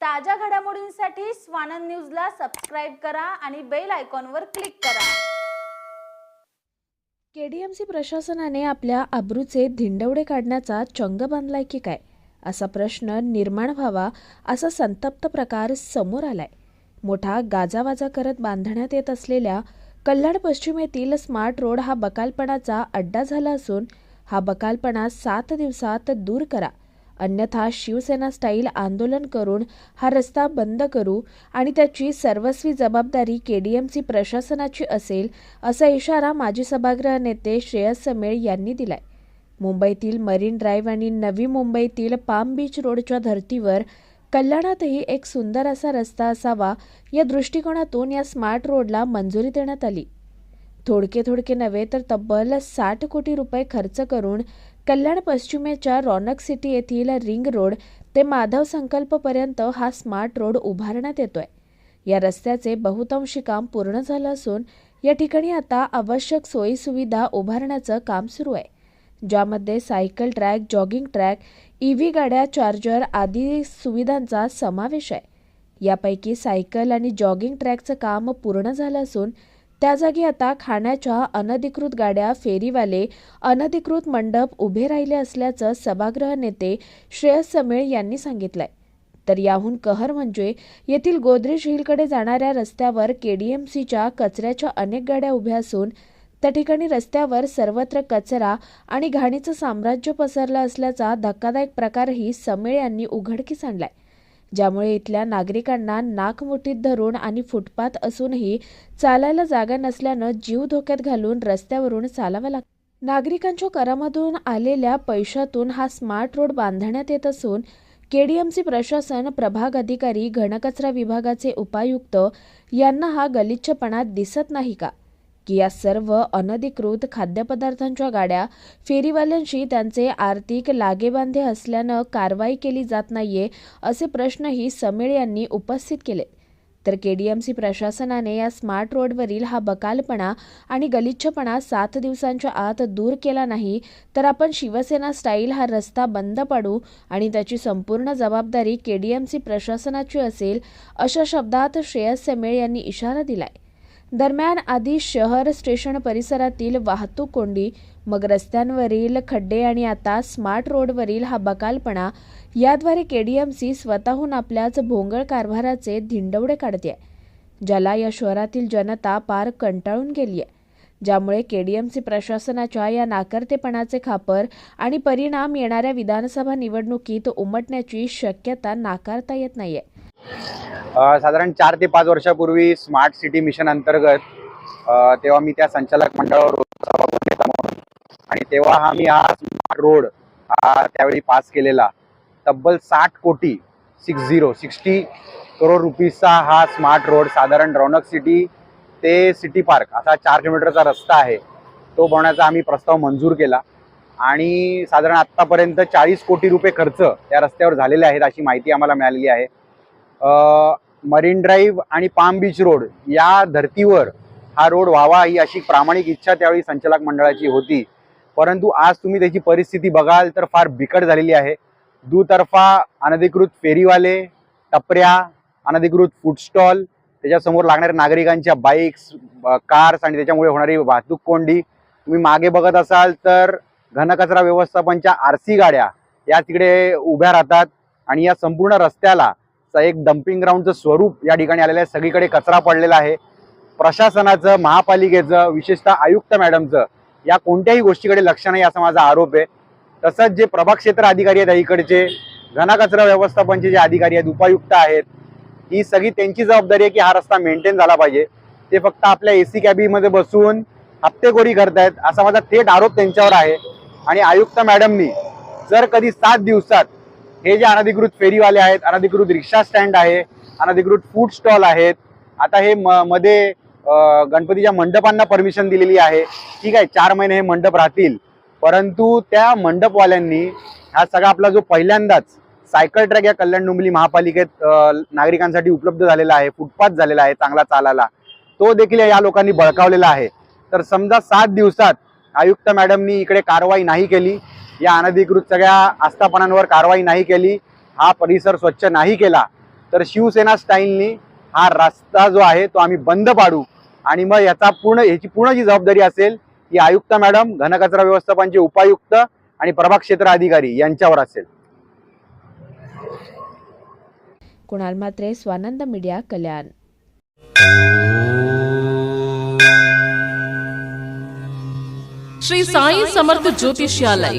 ताज्या घडामोडींसाठी स्वानंद न्यूजला सबस्क्राईब करा आणि बेल आयकॉनवर क्लिक करा. केडीएमसी प्रशासनाने आपल्या अब्रूचे धिंडवडे काढण्याचा चंग बांधलाय की काय? असा प्रश्न निर्माण व्हावा असा संतप्त प्रकार समोर आलाय. मोठा गाजावाजा करत बांधण्यात येत असलेल्या कल्याण पश्चिमेतील स्मार्ट रोड हा बकालपणाचा अड्डा झाला असून हा बकालपणा सात दिवसात दूर करा. अन्यथा शिवसेना स्टाईल आंदोलन करून हा रस्ता बंद करू आणि त्याची सर्वस्वी जबाबदारी केडीएमसी प्रशासनाची असेल असा इशारा माजी सभागृह नेते श्रेयस समेळ यांनी दिलाय. मुंबईतील मरीन ड्राईव्ह आणि नवी मुंबईतील पाम बीच रोडच्या धर्तीवर कल्याणातही एक सुंदर असा रस्ता असावा या दृष्टिकोनातून या स्मार्ट रोडला मंजुरी देण्यात आली. थोडके थोडके नव्हे तर तब्बल साठ कोटी रुपये खर्च करून कल्याण पश्चिमेच्या रॉनक सिटी येथील रिंग रोड ते माधव संकल्पपर्यंत हा स्मार्ट रोड उभारण्यात येतोय. या रस्त्याचे बहुतांशी काम पूर्ण झालं असून या ठिकाणी आता आवश्यक सोयीसुविधा उभारण्याचं काम सुरू आहे. ज्यामध्ये cycle track jogging track E V गाड्या चार्जर आदी सुविधांचा समावेश आहे. यापैकी सायकल आणि जॉगिंग ट्रॅकचं काम पूर्ण झालं असून त्या जागी आता खाण्याच्या अनधिकृत गाड्या फेरीवाले अनधिकृत मंडप उभे राहिले असल्याचं सभागृह नेते श्रेयस समेळ यांनी सांगितलंय. तर याहून कहर म्हणजे येथील गोदरेज हिलकडे जाणाऱ्या रस्त्यावर केडीएमसीच्या कचऱ्याच्या अनेक गाड्या उभ्या असून त्या ठिकाणी रस्त्यावर सर्वत्र कचरा आणि घाणीचं साम्राज्य पसरलं असल्याचा धक्कादायक प्रकारही समेळ यांनी उघडकीस आणलाय. ज्यामुळे इथल्या नागरिकांना नाकमुठीत धरून आणि फुटपाथ असूनही चालायला जागा नसल्यानं जीव धोक्यात घालून रस्त्यावरून चालावं लागतं नागरिकांच्या करामधून आलेल्या पैशातून हा स्मार्ट रोड बांधण्यात येत असून केडीएमसी प्रशासन प्रभाग अधिकारी घनकचरा विभागाचे उपायुक्त यांना हा गलिच्छपणा दिसत नाही का? की या सर्व अनधिकृत खाद्यपदार्थांच्या गाड्या फेरीवाल्यांशी त्यांचे आर्थिक लागेबांधे असल्यानं कारवाई केली जात नाहीये असे प्रश्नही समीळ यांनी उपस्थित केले. तर केडीएमसी प्रशासनाने या स्मार्ट रोडवरील हा बकालपणा आणि गलिच्छपणा सात दिवसांच्या आत दूर केला नाही तर आपण शिवसेना स्टाईल हा रस्ता बंद पाडू आणि त्याची संपूर्ण जबाबदारी केडीएमसी प्रशासनाची असेल अशा शब्दात श्रेयस सेमेळ यांनी इशारा दिलाय. दरम्यान आधी शहर स्टेशन परिसरातील वाहतूक कोंडी मग रस्त्यांवरील खड्डे आणि आता स्मार्ट रोडवरील हा बकालपणा याद्वारे केडीएमसी स्वतःहून आपल्याच भोंगळ कारभाराचे धिंडवडे काढते ज्याला या शहरातील जनता पार कंटाळून गेली आहे ज्यामुळे केडीएमसी प्रशासनाच्या या नाकर्तेपणाचे खापर आणि परिणाम येणाऱ्या विधानसभा निवडणुकीत उमटण्याची शक्यता नाकारता येत नाहीये. साधारण चार ते पाच वर्षापूर्वी स्मार्ट सिटी मिशन अंतर्गत तेव्हा मी त्या संचालक मंडळावर म्हणून. आणि तेव्हा हा मी हा स्मार्ट रोड हा त्यावेळी पास केलेला. तब्बल साठ कोटी सिक्स झिरो सिक्स्टी करोड रुपीजचा हा स्मार्ट रोड साधारण रौनक सिटी ते सिटी पार्क असा चार किलोमीटरचा रस्ता आहे. तो बनवण्याचा आम्ही प्रस्ताव मंजूर केला. आणि साधारण आत्तापर्यंत चाळीस कोटी रुपये खर्च या रस्त्यावर झालेले आहेत अशी माहिती आम्हाला मिळालेली आहे. मरीन ड्राईव्ह आणि पाम बीच रोड या धर्तीवर हा रोड व्हावा ही अशी प्रामाणिक इच्छा त्यावेळी संचालक मंडळाची होती. परंतु आज तुम्ही त्याची परिस्थिती बघाल तर फार बिकट झालेली आहे. दुतर्फा अनधिकृत फेरीवाले टपऱ्या अनधिकृत फूड स्टॉल त्याच्यासमोर लागणाऱ्या नागरिकांच्या बाईक्स कार्स आणि त्याच्यामुळे होणारी वाहतूक कोंडी. तुम्ही मागे बघत असाल तर घनकचरा व्यवस्थापनच्या आर सी गाड्या या तिकडे उभ्या राहतात आणि या संपूर्ण रस्त्याला एक डम्पिंग ग्राउंडचं स्वरूप या ठिकाणी आलेलं आहे. सगळीकडे कचरा पडलेला आहे. प्रशासनाचं महापालिकेचं विशेषतः आयुक्त मॅडमचं या कोणत्याही गोष्टीकडे लक्ष नाही असा माझा आरोप आहे. तसंच जे प्रभाग क्षेत्र अधिकारी आहेत इकडचे घनकचरा व्यवस्थापनचे जे अधिकारी आहेत उपायुक्त आहेत ही सगळी त्यांची जबाबदारी आहे की हा रस्ता मेंटेन झाला पाहिजे. ते फक्त आपल्या ए सी कॅबीमध्ये बसून हप्तेखोरी करतायत असा माझा थेट आरोप त्यांच्यावर आहे. आणि आयुक्त मॅडमनी जर कधी सात दिवसात हे जे अनधिकृत फेरीवाले आहेत अनधिकृत रिक्षा स्टँड आहे अनधिकृत फूड स्टॉल आहेत आता हे म मध्ये गणपतीच्या मंडपांना परमिशन दिलेली आहे. ठीक आहे चार महिने हे मंडप राहतील. परंतु त्या मंडपवाल्यांनी हा सगळा आपला जो पहिल्यांदाच सायकल ट्रॅक या कल्याण डोंबिवली महापालिकेत नागरिकांसाठी उपलब्ध झालेला आहे फुटपाथ झालेला आहे चांगला चालायला तो देखील या लोकांनी बळकावलेला आहे. तर समजा सात दिवसात आयुक्त मॅडमनी इकडे कारवाई नाही केली या अनधिकृत सगळ्या आस्थापनांवर कारवाई नाही केली हा परिसर स्वच्छ नाही केला तर शिवसेना स्टाईलनी हा रस्ता जो आहे तो आम्ही बंद पाडू. आणि मग याचा पूर्ण याची पूर्ण जी जबाबदारी असेल ती आयुक्त मॅडम घनकचरा व्यवस्थापनचे उपायुक्त आणि प्रभाग क्षेत्र अधिकारी यांच्यावर असेल. कुणाल मात्रे स्वानंद मीडिया कल्याण. श्री साई समर्थ ज्योतिषालय.